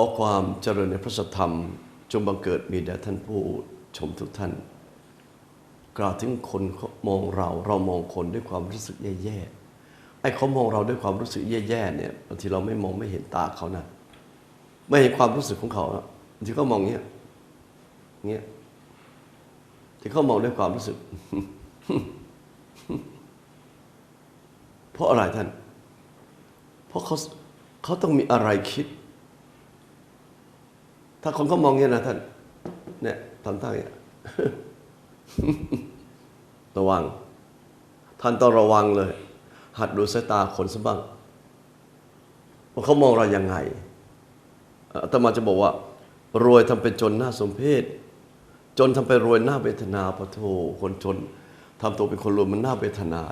อความเจริญในพระสธรรม จงบังเกิดมีแด่ท่านผู้ชมทุกท่าน กล่าวถึงคนมองเราเรามองคนด้วยความรู้สึกแย่ๆไอ้เขามองเราด้วยความรู้สึกแย่ๆเนี่ยบางทีเราไม่มองไม่เห็นตาเขานะไม่เห็นความรู้สึกของเขาบางทีเขามองเงี้ยเงี้ยที่เขามองด้วยความรู้สึก เพราะอะไรท่าน เพราะเขาเขาต้องมีอะไรคิด ถ้าคนเขามองเงี้ยนะท่าน เนี่ยทำท่าอย่างเงี้ยระวัง ท่านต้องระวังเลย หัดดูสายตาคนสักบ้างว่าเขามองเรายังไงอาตมาจะบอกว่า รวยทำเป็นจนหน้าสมเพชจนทำเป็นรวยหน้าเวทนาพระโทคนจนทำตัวเป็นคนรวยมันน่าเวทนา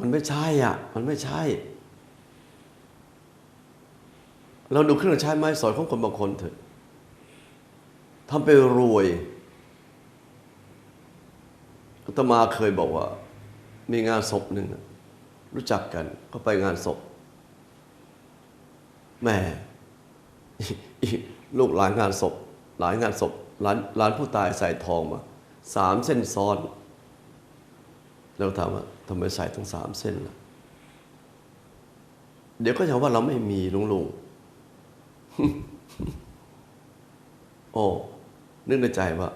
มันไม่ใช่อะ มันไม่ใช่ เราดูเครื่องใช้ไม้สอยของคนบางคนเถอะทำไปรวยอาตมาเคยบอกว่า มีงานศพหนึ่งรู้จักกันก็ไปงานศพแหม่ลูกหลานงานศพ หลายงานศพหลานหลานผู้ตายใส่ทองมาสามเส้นซ้อน แล้วถามว่าทำไมใส่ทั้งสามเส้นล่ะ เดี๋ยวก็จะว่าเราไม่มีลุงลุง โอ้ นึกในใจว่า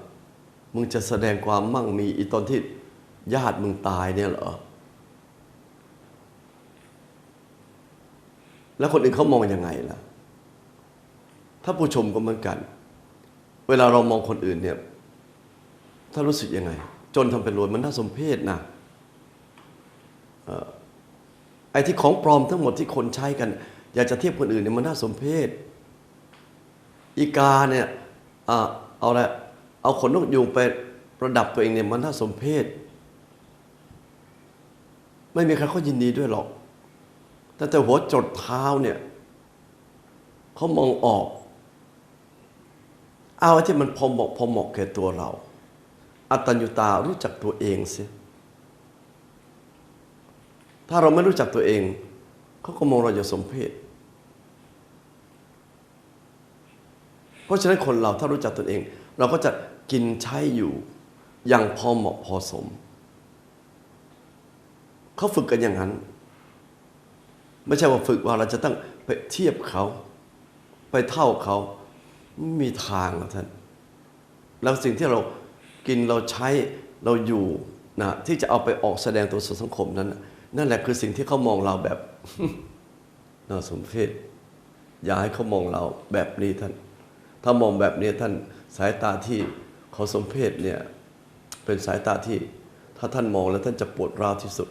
มึงจะแสดงความมั่งมีอีตอนที่ญาติมึงตายเนี่ยเหรอ แล้วคนอื่นเขามองยังไงล่ะ ถ้าผู้ชมก็เหมือนกัน เวลาเรามองคนอื่นเนี่ย ถ้ารู้สึกยังไง จนทำเป็นรวยมันน่าสมเพชนะไอ้ที่ของปลอมทั้งหมดที่คนใช้กัน อยากจะเทียบคนอื่นเนี่ยมันน่าสมเพช อีกาเนี่ยอเอาละเอาขนนกยูงไปประดับตัวเองเนี่ยมันน่าสมเพชไม่มีใครเขายินดีด้วยหรอก แต่แต่หัวจดเท้าเนี่ยเขามองออก เอาที่มันพอเหมาะพอเหมาะแก่ตัวเรา อัตัญญุตารู้จักตัวเองเสียถ้าเราไม่รู้จักตัวเอง เขาก็มองเราอย่างสมเพศ เพ ราะฉะนั้นคนเราถ้ารู้จักตัวเอง เราก็จะกินใช้อยู่อย่างพอเหมาะพอสม เขาฝึกกันอย่างนั้น ไม่ใช่ว่าฝึกว่าเราจะต้องไปเทียบเขา ไปเท่าเขาไม่มีทางหรอกท่านแล้วสิ่งที่เรากินเราใช้เราอยู่นะที่จะเอาไปออกแสดงตัวสู่สังคมนั้น นั่นแหละคือสิ่งที่เขามองเราแบบน่าสมเพชอย่าให้เขามองเราแบบนี้ท่าน ถ้ามองแบบนี้ท่านสายตาที่เขาสมเพศเนี่ยเป็นสายตาที่ถ้าท่านมองแล้วท่านจะปวดร้าวที่สุด